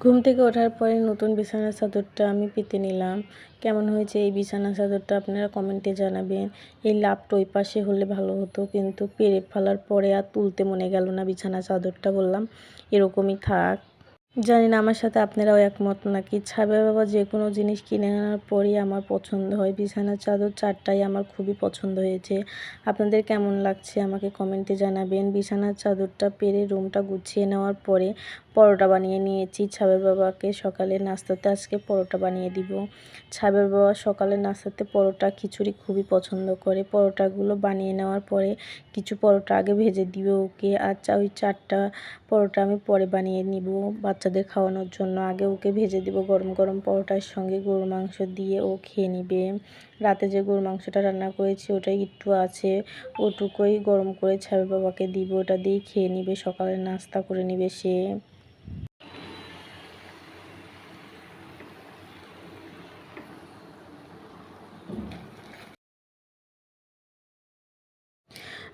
ঘুম থেকে ওঠার পরে নতুন বিছানার চাদরটা আমি পেতে নিলাম। কেমন হয়েছে এই বিছানার চাদরটা আপনারা কমেন্টে জানাবেন। এই লাভটা ওই পাশে হলে ভালো হতো, কিন্তু পেরে ফেলার পরে আর তুলতে মনে গেল না বিছানা চাদরটা বললাম। এরকমই থাক। জানি না, আমার সাথে আপনারাও একমত নাকি? ছাবের বাবা যে কোনো জিনিস কিনে আনার পরেই আমার পছন্দ হয়। বিছানার চাদর চারটাই আমার খুবই পছন্দ হয়েছে। আপনাদের কেমন লাগছে আমাকে কমেন্টে জানাবেন। বিছানার চাদরটা পেরে রুমটা গুছিয়ে নেওয়ার পরে পরোটা বানিয়ে নিয়েছি। ছাবের বাবাকে সকালে নাস্তাতে আজকে পরোটা বানিয়ে দিব। ছাবের বাবা সকালে নাস্তাতে পরোটা খিচুড়ি খুবই পছন্দ করে। পরোটাগুলো বানিয়ে নেওয়ার পরে কিছু পরোটা আগে ভেজে দিবে ওকে। আর ওই চারটা পরোটা আমি পরে বানিয়ে নিব। বাচ্চাদের খাওয়ানোর জন্য আগে ওকে ভেজে দিব গরম গরম পরোটার সঙ্গে। গরুর মাংস দিয়ে ও খেয়ে নিবে। রাতে যে গরুর মাংসটা রান্না করেছি ওটাই একটু আছে। ওটুকুই গরম করে ছাবের বাবাকে দিব, ওটা দিয়েই খেয়ে নিবে। সকালে নাস্তা করে নিবে সে।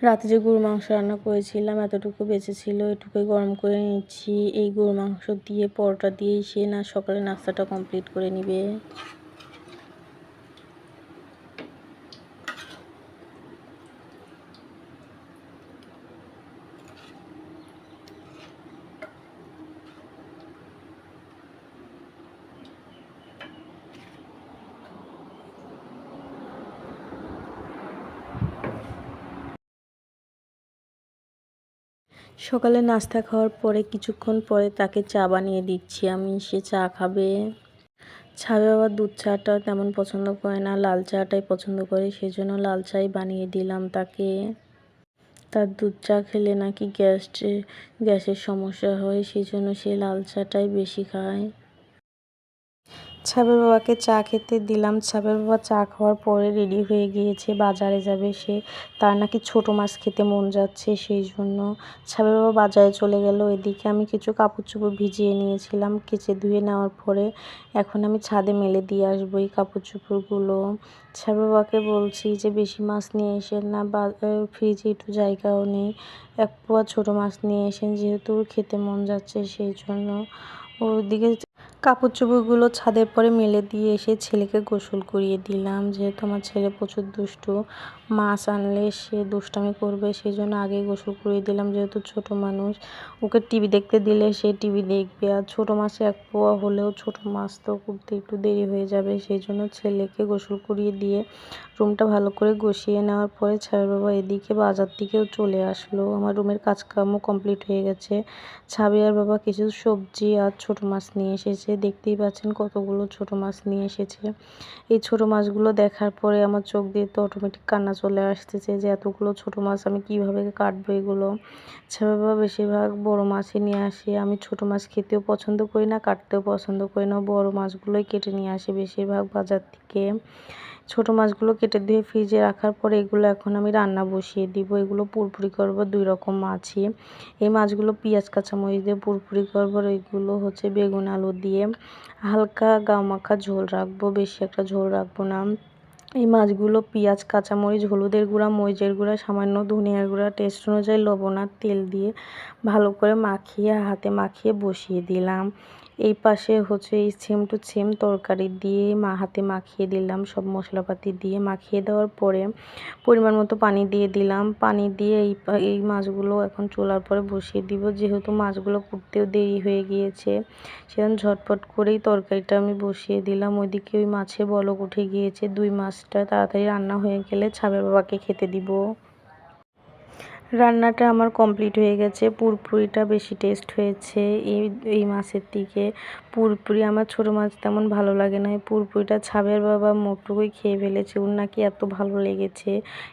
রাতে যে গরুর মাংস রান্না করেছিলাম, এতটুকু ছিল, এটুকুই গরম করে নিচ্ছি। এই গরুর মাংস দিয়ে, পরোটা দিয়েই সে না সকালে নাস্তাটা কমপ্লিট করে নিবে। সকালে নাস্তা খাওয়ার পরে কিছুক্ষণ পরে তাকে চা বানিয়ে দিচ্ছি। আমি, সে চা খাবে। ছাবে আবার দুধ চাটা তেমন পছন্দ করে না, লাল চাটাই পছন্দ করে সেই জন্য লাল চাই বানিয়ে দিলাম তাকে। তার দুধ চা খেলে নাকি গ্যাস গ্যাসের সমস্যা হয় সেই জন্য সে লাল চাটাই বেশি খায়। ছাবের বাবাকে চা খেতে দিলাম। ছাবের বাবা চা খাওয়ার পরে রেডি হয়ে গিয়েছে, বাজারে যাবে সে। তার নাকি ছোট মাছ খেতে মন যাচ্ছে সেই জন্য। ছাবের বাবা বাজারে চলে গেল। এদিকে আমি কিছু কাপড় চোপড় ভিজিয়ে নিয়েছিলাম। কেচে ধুয়ে নেওয়ার পরে এখন আমি ছাদে মেলে দিয়ে আসব এই কাপড় চোপড়গুলো ছাবের বাবাকে বলছি যে, বেশি মাছ নিয়ে এসেন না, বা ফ্রিজে একটু জায়গাও নেই। এক পোয়া ছোটো মাছ নিয়ে এসেন, যেহেতু খেতে মন যাচ্ছে সেই জন্য। ওদিকে কাপড় চোপড়গুলো ছাদের পরে মেলে দিয়ে এসে ছেলেকে গোসল করিয়ে দিলাম। যেহেতু আমার ছেলে প্রচুর দুষ্টু, মাছ আনলে সে দুষ্টামি করবে সেই জন্য আগে গোসল করিয়ে দিলাম। যেহেতু ছোট মানুষ, ওকে টিভি দেখতে দিলে সে টিভি দেখবে। আর ছোটো মাছে এক পোয়া হলেও ছোট মাছ তো করতে একটু দেরি হয়ে যাবে সেই জন্য ছেলেকে গোসল করিয়ে দিয়ে রুমটা ভালো করে গুছিয়ে নেওয়ার পরে ছাবের বাবা এদিকে বাজার দিকেও চলে আসলো। আমার রুমের কাজকামও কমপ্লিট হয়ে গেছে। ছাবিয়ার বাবা কিছু সবজি আর ছোট মাছ নিয়ে এসেছে। দেখতেই পাচ্ছেন কতগুলো ছোট মাছ নিয়ে এসেছে। এই ছোট মাছগুলো দেখার পরে আমার চোখ দিয়ে তো অটোমেটিক কান্না চলে আসতেছে যে এতগুলো ছোট মাছ আমি কীভাবে কাটবো এগুলো। সেভাবে বেশিরভাগ বড় মাছই নিয়ে আসে। আমি ছোট মাছ খেতেও পছন্দ করি না, কাটতেও পছন্দ করি না। বড় মাছগুলোই কেটে নিয়ে আসি বেশিরভাগ বাজার থেকে। ছোট মাছগুলো কেটে দিয়ে ফ্রিজে রাখার পরে এগুলো এখন আমি রান্না বসিয়ে দিব। এগুলো পুরপুরি করব দুই রকম মাছই। এই মাছগুলো পেঁয়াজ, কাঁচামরিচ দিয়ে পুরপুরি করব এগুলো হচ্ছে বেগুন, আলু দিয়ে হালকা গা মাখা ঝোল রাখব, বেশি একটা ঝোল রাখব না। এই মাছগুলো পেঁয়াজ, কাঁচামরিচ, হলুদের গুঁড়া, মরিচের গুঁড়া, সামান্য ধনিয়ার গুঁড়া, টেস্ট অনুযায়ী লবণ আর তেল দিয়ে ভালো করে মাখিয়ে, হাতে মাখিয়ে বসিয়ে দিলাম। এই পাশে হচ্ছে এই সেম টু সেম তরকারি দিয়ে মা হাতে মাখিয়ে দিলাম, সব মশলাপাতি দিয়ে। মাখিয়ে দেওয়ার পরে পরিমাণ মতো পানি দিয়ে দিলাম। পানি দিয়ে এই এই মাছগুলো এখন চোলার পরে বসিয়ে দিব। যেহেতু মাছগুলো করতেও দেরি হয়ে গিয়েছে সেরকম ঝটপট করেই তরকারিটা আমি বসিয়ে দিলাম। ওইদিকে ওই মাছে বলক উঠে গিয়েছে। দুই মাছটা তাড়াতাড়ি রান্না হয়ে গেলে ছাবের বাবাকে খেতে দিব। রান্নাটা আমার কমপ্লিট হয়ে গেছে। পুরপুরিটা বেশি টেস্ট হয়েছে এই এই মাছের দিকে। পুরপুরি আমার ছোটো মাছ তেমন ভালো লাগে না। পুরপুরিটা ছাবের বাবা মোটুকুই খেয়ে ফেলেছে। ওর নাকি এত ভালো লেগেছে।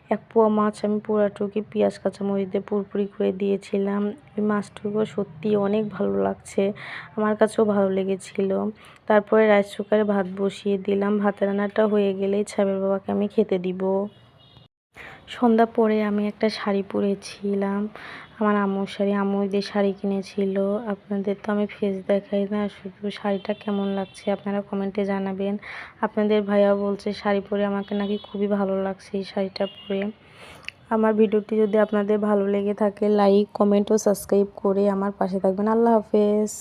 এক পোয়া মাছ আমি পুরাটুকি পেঁয়াজ, কাঁচামরিচ দিয়ে পুরপুরি করে দিয়েছিলাম। ওই মাছটুকু সত্যি অনেক ভালো লাগছে। আমার কাছেও ভালো লেগেছিল। তারপরে রাইস কুকারে ভাত বসিয়ে দিলাম। ভাত রান্নাটা হয়ে গেলেই ছাবের বাবাকে আমি খেতে দিব। সন্ধ্যা পরে আমি একটা শাড়ি পরেছিলাম। আমার আম্মুর শাড়ি আম্মু শাড়ি কিনেছিল। আপনাদের তো আমি ফেস দেখাই না, শুধু শাড়িটা কেমন লাগছে আপনারা কমেন্টে জানাবেন। আপনাদের ভাইয়া বলছে শাড়ি পরে আমাকে নাকি খুবই ভালো লাগছে এই শাড়িটা পরে। আমার ভিডিওটি যদি আপনাদের ভালো লেগে থাকে লাইক কমেন্ট ও সাবস্ক্রাইব করে আমার পাশে থাকবেন। আল্লাহ হাফেজ।